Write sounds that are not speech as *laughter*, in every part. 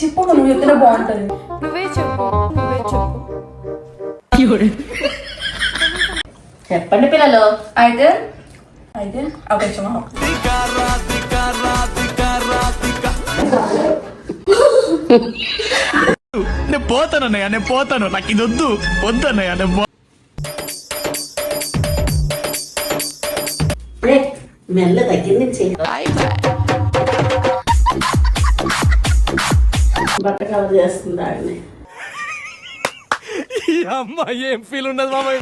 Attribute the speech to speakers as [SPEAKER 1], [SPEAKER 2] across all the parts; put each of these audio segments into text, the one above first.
[SPEAKER 1] చెప్పు నువ్వు బాగుంటుంది.
[SPEAKER 2] నువ్వే చెప్పు నువ్వే చెప్పు.
[SPEAKER 3] చెప్పండి పిల్లలు.
[SPEAKER 1] అయితే అయితే.
[SPEAKER 4] నేను పోతాను అన్నయ్య నేను పోతాను. నాకు ఇది వద్దు. వద్దు అన్నయ్య నేను
[SPEAKER 3] మెల్ల దగ్గర నుంచి బట్ట కవర్ చేస్తుంది
[SPEAKER 4] ఏం ఫీల్ ఉన్నది మామయ్య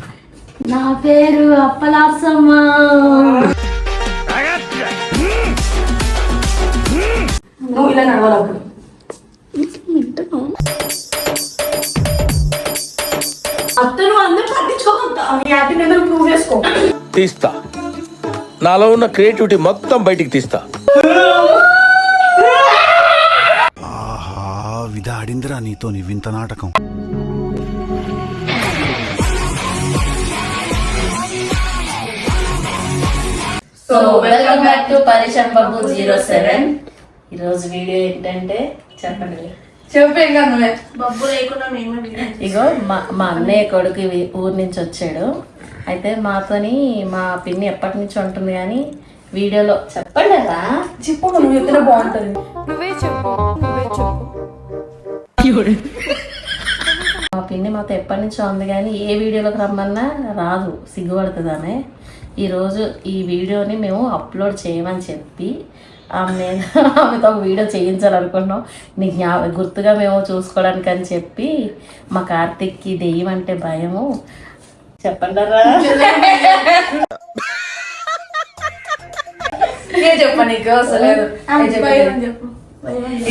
[SPEAKER 3] నా పేరు అప్పలాసమ్మ
[SPEAKER 1] నువ్వు ఇలా నడవాలి అప్పుడు. అత్తను అందరూ పట్టించుకోకుండా నీ యాక్టింగ్ అందరూ ప్రూవ్ చేసుకో.
[SPEAKER 5] తీస్తా. నాలో ఉన్న క్రియేటివిటీ మొత్తం బయటికి తీస్తా.
[SPEAKER 6] విధాడిందిరా నీతో నీ వింత నాటకం.
[SPEAKER 3] సో వెల్కమ్ బ్యాక్ టు పరిశ్రమ బాబు జీరో సెవెన్ ఈరోజు వీడియో ఏంటంటే చెప్పండి.
[SPEAKER 1] చెప్పే కదా నువ్వే.
[SPEAKER 2] బబ్బు లేకుండా మేమే
[SPEAKER 3] ఇగో మా మా అన్నయ్య కొడుకు ఊరు నుంచి వచ్చాడు. అయితే మాతోని మా పిన్ని ఎప్పటి నుంచి ఉంటుంది కానీ వీడియోలో చెప్పండి రా
[SPEAKER 1] చెప్పు నువ్వు బాగుంటుంది?
[SPEAKER 2] నువ్వే చెప్పు.
[SPEAKER 3] మా పిన్ని మాతో ఎప్పటి నుంచో ఉంది కానీ ఏ వీడియోలోకి రమ్మన్నా రాదు సిగ్గుపడుతుంది ఆమె ఈరోజు ఈ వీడియోని మేము అప్లోడ్ చేయమని చెప్పి ఆమె *laughs* ఆమెతో ఒక వీడియో చేయించాలనుకున్నాం. నీ జ్ఞా గుర్తుగా మేము చూసుకోవడానికి అని చెప్పి మా కార్తిక్కి దెయ్యం అంటే భయము. చెప్పండరా?
[SPEAKER 1] నేను చెప్పా నీకు అసలు
[SPEAKER 2] చెప్పు.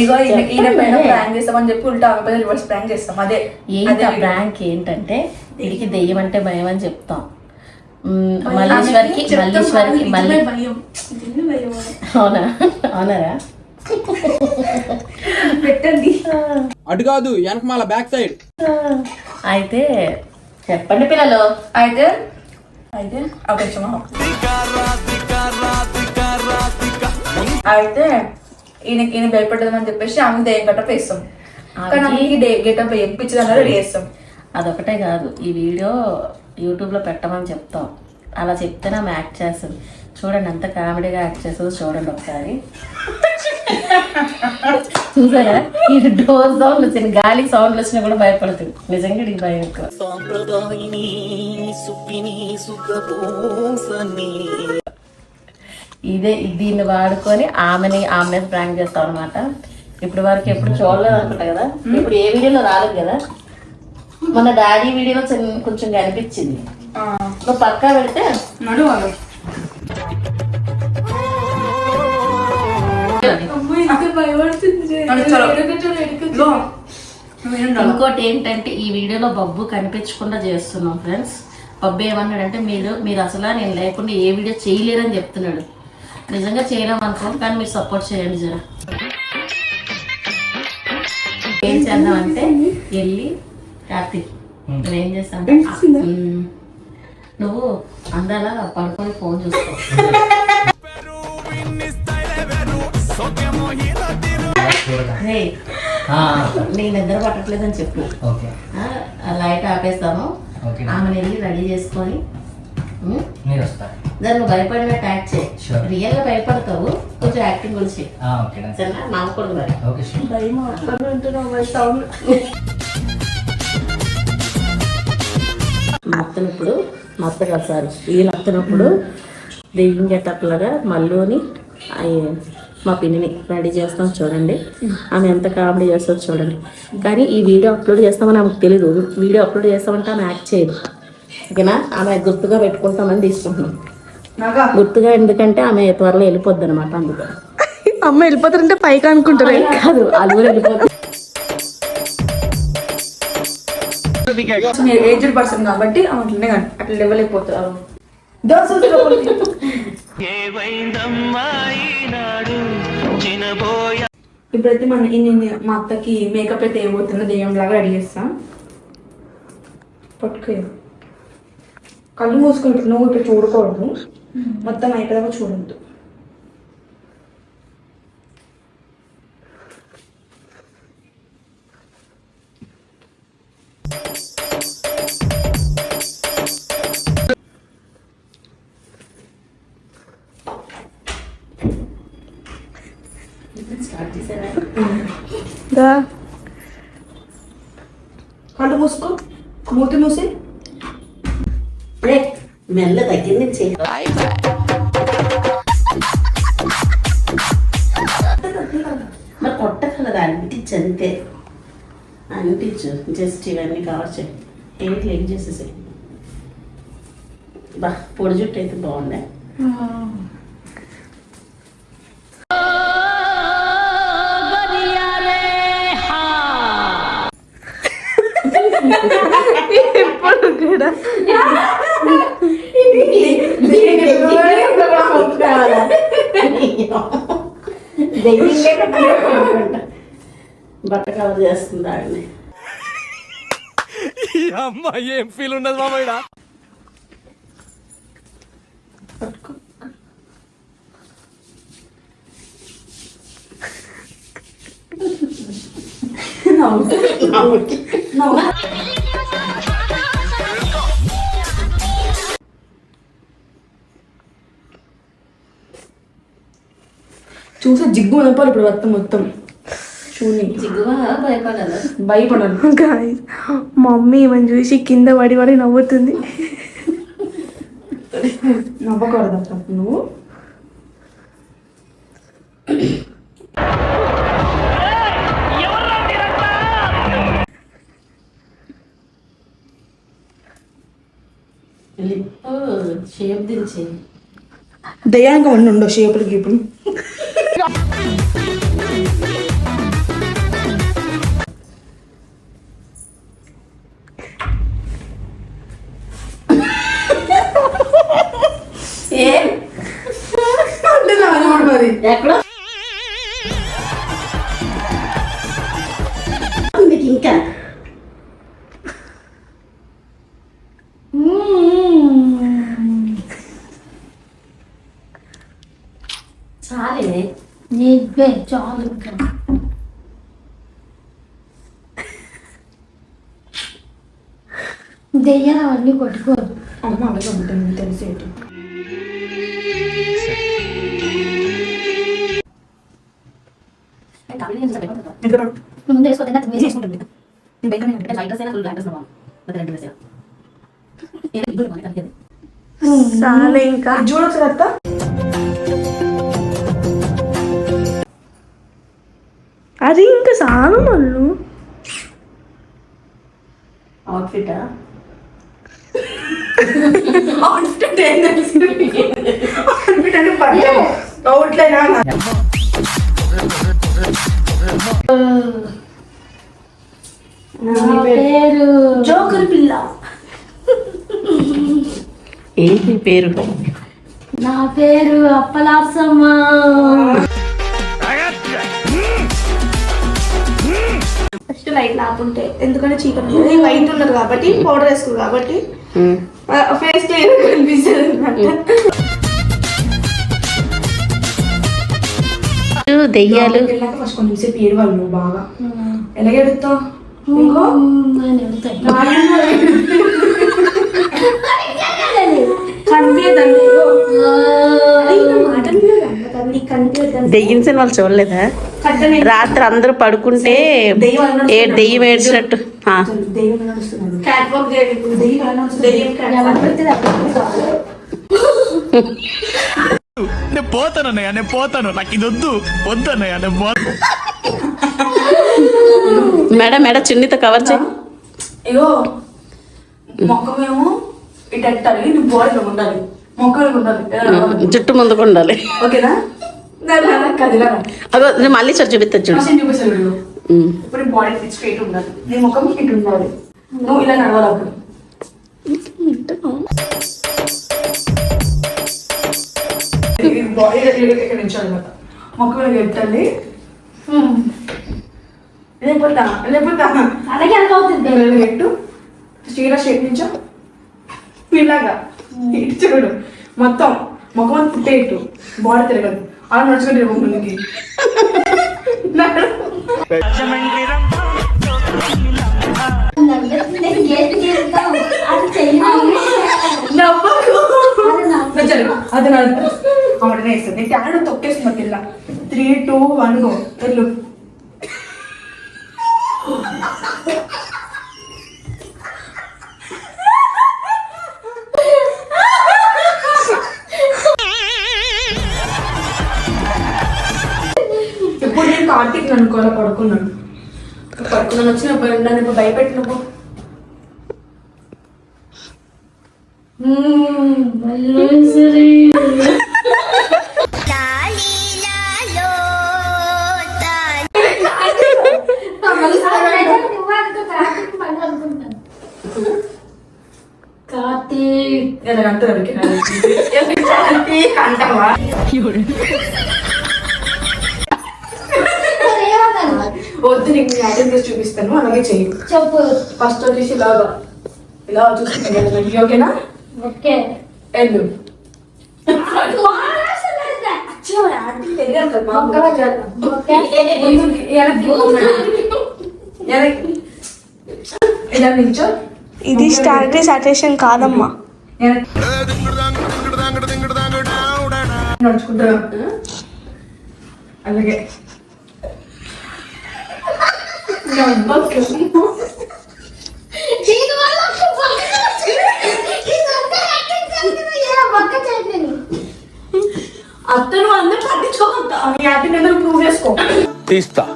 [SPEAKER 1] ఇగో ఈయన పైన ప్రాంక్ చేస్తామని చెప్పి ఉల్టా ఆమె పైన రివర్స్ ప్రాంక్ చేస్తాం. అదే.
[SPEAKER 3] ఏంటి ఆ ప్రాంక్ ఏంటంటే వీడికి దెయ్యం అంటే భయం అని చెప్తాం. మల్లీశ్వరికి మల్లీశ్వరికి మళ్ళీ అవునా? అవునరా?
[SPEAKER 2] పెట్టండి.
[SPEAKER 7] అటు కాదు వెనకమాల బ్యాక్ సైడ్
[SPEAKER 3] అయితే చెప్పండి పిల్లలు.
[SPEAKER 1] అయితే అయితే. అయితే ఈయన ఈయన భయపడదామని చెప్పేసి ఆమె దయ్యం గట్ట వేస్తాం కానీ ఆమెకి గెటప్ ఎంపించదని రెడీ చేస్తాం
[SPEAKER 3] అదొకటే కాదు. ఈ వీడియో యూట్యూబ్లో పెట్టమని చెప్తాం. అలా చెప్తేనే ఆమె యాక్ట్ చేస్తుంది. చూడండి ఎంత కామెడీగా యాక్ట్ చేస్తుందో చూడండి ఒకసారి. చూసారా? ఈ డోర్ సౌండ్ వచ్చిన గాలి సౌండ్ వచ్చినా కూడా భయపడుతుంది నిజంగా ఇది భయం ఎక్కువ. ఇదే దీన్ని వాడుకొని ఆమెని ఆమె ప్రాంక్ చేస్తాం అనమాట ఇప్పుడు వరకు ఎప్పుడు చూడలేదు అనుకుంటా కదా ఇప్పుడు ఏ వీడియోలో రాలేదు కదా? మన డాడీ వీడియోలో కొంచెం కనిపించింది.
[SPEAKER 1] ఆ,
[SPEAKER 3] నువ్వు పక్కా పెడితే. ఇంకోటి ఏంటంటే ఈ వీడియోలో బబ్బు కనిపించకుండా చేస్తున్నాం ఫ్రెండ్స్ బబ్బు ఏమన్నాడంటే మీరు మీరు అసలు నేను లేకుండా ఏ వీడియో చేయలేరని చెప్తున్నాడు. నిజంగా చేయలేం అనుకో కానీ మీరు సపోర్ట్ చేయండి జర. ఏం చేద్దాం అంటే వెళ్ళి కార్తీక్ నువ్వేం చేస్తావు నువ్వు అందాల పడుకొని ఫోన్ చూసుకో. నేను నిద్ర పట్టట్లేదని చెప్పు.
[SPEAKER 8] ఓకే.
[SPEAKER 3] ఆ, ఆ లైట్ ఆపేస్తాను. ఆమెను వెళ్ళి రెడీ చేసుకొని ఉమ్,
[SPEAKER 8] మీరు వస్తారు
[SPEAKER 3] దాన్ని నువ్వు భయపడినట్టు యాక్ట్ చేయి. రియల్గా భయపడతావు. కొంచెం యాక్టింగ్ కూడా చేయి. సరేనా? నమ్మకూడదు మరి.
[SPEAKER 2] భయం
[SPEAKER 3] మత్తనప్పుడు మత్త కదా సార్. వీళ్ళు అత్తనప్పుడు దెయ్యం గెటప్ లాగా మళ్ళీని మా పిన్నిని రెడీ చేస్తాం చూడండి. ఆమె ఎంత కామెడీ చేస్తుందో చూడండి. కానీ ఈ వీడియో అప్లోడ్ చేస్తామని ఆమెకు తెలియదు వీడియో అప్లోడ్ చేస్తామంటే ఆమె యాక్ట్ చేయదు. ఓకేనా? ఆమె గుర్తుగా పెట్టుకుంటామని తీసుకుంటున్నాం. గుర్తుగా ఎందుకంటే ఆమె త్వరలో వెళ్ళిపోద్ది అనమాట అందుకు.
[SPEAKER 2] అమ్మ వెళ్ళిపోతారంటే పైకి అనుకుంటారు?
[SPEAKER 3] కాదు అలుగురు వెళ్ళిపోద్ది.
[SPEAKER 1] మీరు ఏజ్డ్ పర్సన్ కాబట్టి అట్లనే కానీ అట్లా లెవెల్ అయిపోతారు దోశ లోపలికి. ఇప్పుడైతే మన నేను మా అత్తకి మేకప్ అయితే వేయబోతున్నా దెయ్యం లాగా రెడీ చేస్తా. పట్టుకో. కళ్ళు మూసుకుంటు నువ్వు ఇప్పుడు చూడకూడదు. Mm-hmm. మొత్తం అయిపోయాక చూడద్దు. కళ్ళు మూసుకో. మూతి మూసి.
[SPEAKER 3] కొట్టగలదా అంటించు అంతే అంటించు జస్ట్ ఇవన్నీ కవర్ చేయి ఏమి క్లీన్ చేసేసాయి బా పొడి జుట్టు అయితే బాగుండే
[SPEAKER 2] కూడా
[SPEAKER 3] బట్ట కవర్ చేస్తుంది ఆవిడని.
[SPEAKER 5] అమ్మా ఏం ఫీల్ ఉన్నది మామయ్య
[SPEAKER 1] చూసి జిగ్గు అనపాలి ఇప్పుడు మొత్తం మొత్తం.
[SPEAKER 2] గాయస్ మమ్మీ ఈమెను చూసి కింద పడి పడి నవ్వుతుంది.
[SPEAKER 1] నవ్వకూడదు నువ్వు?
[SPEAKER 3] షేప్ దించే
[SPEAKER 1] దయ్యానికి ఉండి ఉండవు షేపులు
[SPEAKER 8] దెయ్యాలు అవన్నీ కొట్టుకోరు.
[SPEAKER 1] అమ్మ అలాగే ఉంటుంది తెలిసేటి
[SPEAKER 8] ముందు వేసుకోతే నాకు వేసి వేసుకుంటుంది.
[SPEAKER 2] చాలే ఇంకా.
[SPEAKER 1] చూడొచ్చు అత్త.
[SPEAKER 2] అది ఇంకా చాలా వాళ్ళు
[SPEAKER 3] అవుట్ఫిటా
[SPEAKER 1] అవుట్ఫిట్ ఏం తెలుసు అవుట్ఫిట్ అంటే పట్టం అవుట్లైనా
[SPEAKER 8] నా పేరు
[SPEAKER 1] జోకర్ పిల్ల
[SPEAKER 3] ఏంటి పేరు
[SPEAKER 8] నా పేరు అప్పలాసమ్మ
[SPEAKER 2] ఫస్ట్ లైట్ లాపుంటే ఎందుకంటే చీకటి ఉంటుంది వైట్ ఉన్నారు కాబట్టి పౌడర్ వేసుకోరు కాబట్టి. Hmm. ఫేస్ క్లియర్ కనిపిస్తుంది అనమాట
[SPEAKER 3] దెయ్యాలు
[SPEAKER 1] వెళ్ళాక ఫస్ట్ కొంచెం సేపు ఏడవాలి నువ్వు బాగా ఎలాగ ఎడుతావు ఇంకో
[SPEAKER 8] అని వెళ్తాయి
[SPEAKER 2] కనిపించదండి మాటలు నీకు కనిపించదండి
[SPEAKER 3] దెయ్యం సినిమాలు చూడలేదా? రాత్రి అందరూ పడుకుంటే ఏ దెయ్యం ఏడ్చినట్టు?
[SPEAKER 8] పెడితే అప్పుడు కావాలి
[SPEAKER 4] నేను పోతానన్నయ్య నేను పోతాను. నాకు ఇది వద్దు. వద్దన్నయ్య నేను పోతాను
[SPEAKER 3] మేడం మేడం చున్నీతో కవర్ చేయి.
[SPEAKER 1] ఇగో మొక్కమేమో ఇటు ఎట్టాలి నువ్వు ఉండాలి.
[SPEAKER 3] జుట్టు ముందుకు ఉండాలి.
[SPEAKER 1] ఓకేనా?
[SPEAKER 3] అదో నేను మళ్ళీ చూ చూపిస్తా చూడు.
[SPEAKER 1] ఇప్పుడు బాడీ స్ట్రైట్ ఉండాలి. నీ ముఖం ఇటు ఉండాలి. నువ్వు ఇలా నడవాలి అప్పుడు. బాడీ ఇక్కడ నుంచి అనమాట మొక్క మీద పెట్టాలి లేకపోతా లేకపోతా
[SPEAKER 8] అలాగే అనుకోవుతుంది
[SPEAKER 1] పెట్టు. స్టీరా షేప్ నుంచో. ఇలాగా. ఇటు చూడు మొత్తం ముఖం అంత పుట్టేట్టు బాడీ తిరగదు అలా నడుచుకుంటే ముందుకి అది నడుపు అవును వేస్తుంది తొక్కేస్తుంది పిల్ల త్రీ టూ వన్ గో వెళ్ళు పడుకున్నాను. పడుకున్నాను వచ్చి నువ్వు నన్ను ఇప్పుడు భయపెట్టి నువ్వు.
[SPEAKER 8] కార్తీక్
[SPEAKER 1] అంటారు అంటావా? నేను ఐటమ్ చేసి చూపిస్తాను అలాగే చెయ్యి.
[SPEAKER 8] చెప్పు.
[SPEAKER 1] ఫస్ట్ వచ్చేసి ఇలాగా. ఇలా చూసుకుంటాను ఓకేనా?
[SPEAKER 8] ఓకే.
[SPEAKER 1] ఎల్లు
[SPEAKER 2] ఇది స్టాటరీ సాటేషన్ కాదమ్మా.
[SPEAKER 1] నడుచుకుంటా అలాగే. అత్తను అందరూ ప్రూవ్ చేసుకో.
[SPEAKER 5] తీస్తా.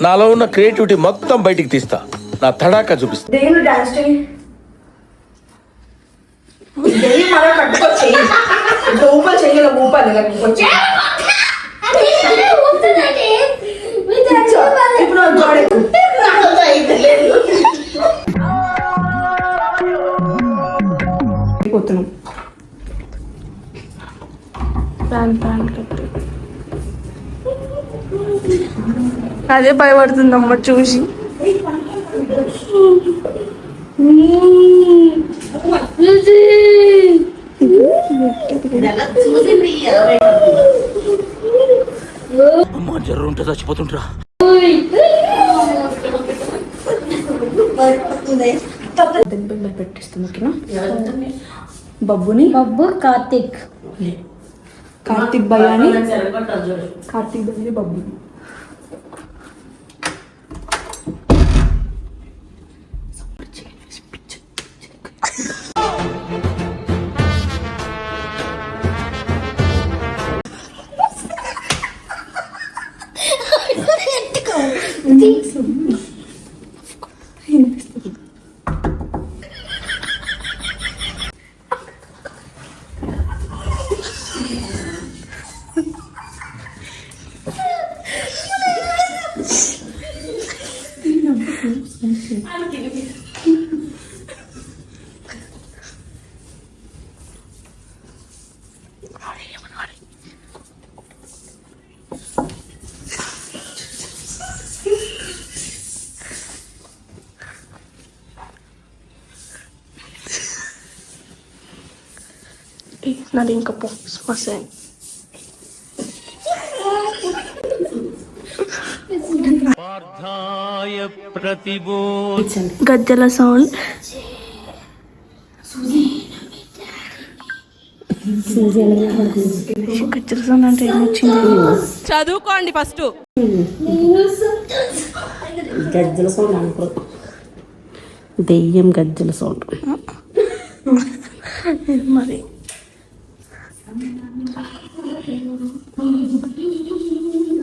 [SPEAKER 5] నాలో ఉన్న క్రియేటివిటీ మొత్తం బయటికి తీస్తా. నా తడాకా చూపిస్తా.
[SPEAKER 1] దేవుడు డాన్స్ చేయి?
[SPEAKER 2] అదే భయపడుతుందమ్మ చూసి.
[SPEAKER 5] అమ్మా జర్రు ఉంటే చచ్చిపోతుంటరా
[SPEAKER 1] పెట్టిస్తాం ఓకేనా బబ్బుని?
[SPEAKER 8] బబ్బు కార్తీక్.
[SPEAKER 1] కార్తిక్ భయాని? కార్తిక్ భయాని బబ్బుని.
[SPEAKER 2] Ти నాది ఇంకా పో సమస్య గద్దెల సౌండ్ గద్దెల సౌండ్ అంటే ఏమొచ్చింది?
[SPEAKER 9] చదువుకోండి ఫస్ట్.
[SPEAKER 3] గజ్జల సౌండ్ అనుకో. దెయ్యం గజ్జల సౌండ్
[SPEAKER 2] మరి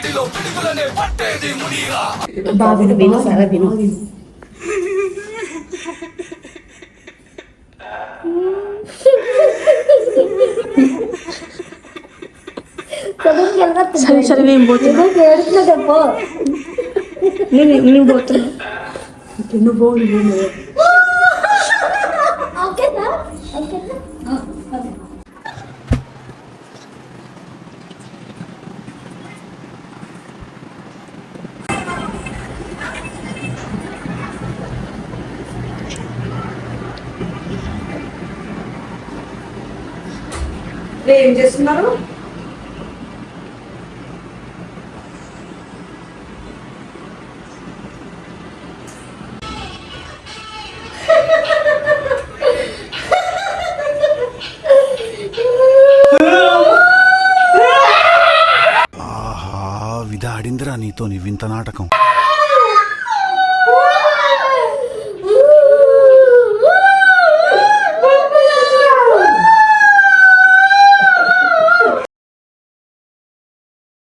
[SPEAKER 1] అలా వేడు బాగా విను
[SPEAKER 3] సరే విను.
[SPEAKER 2] సరే సరే నేను పోతున్నా. నేను నేను పోతున్నా.
[SPEAKER 1] నువ్వు ఇప్పుడే ఏం చేస్తున్నారు?
[SPEAKER 6] ఆహా విధాడిందిరా నీతో నీ వింత నాటకం.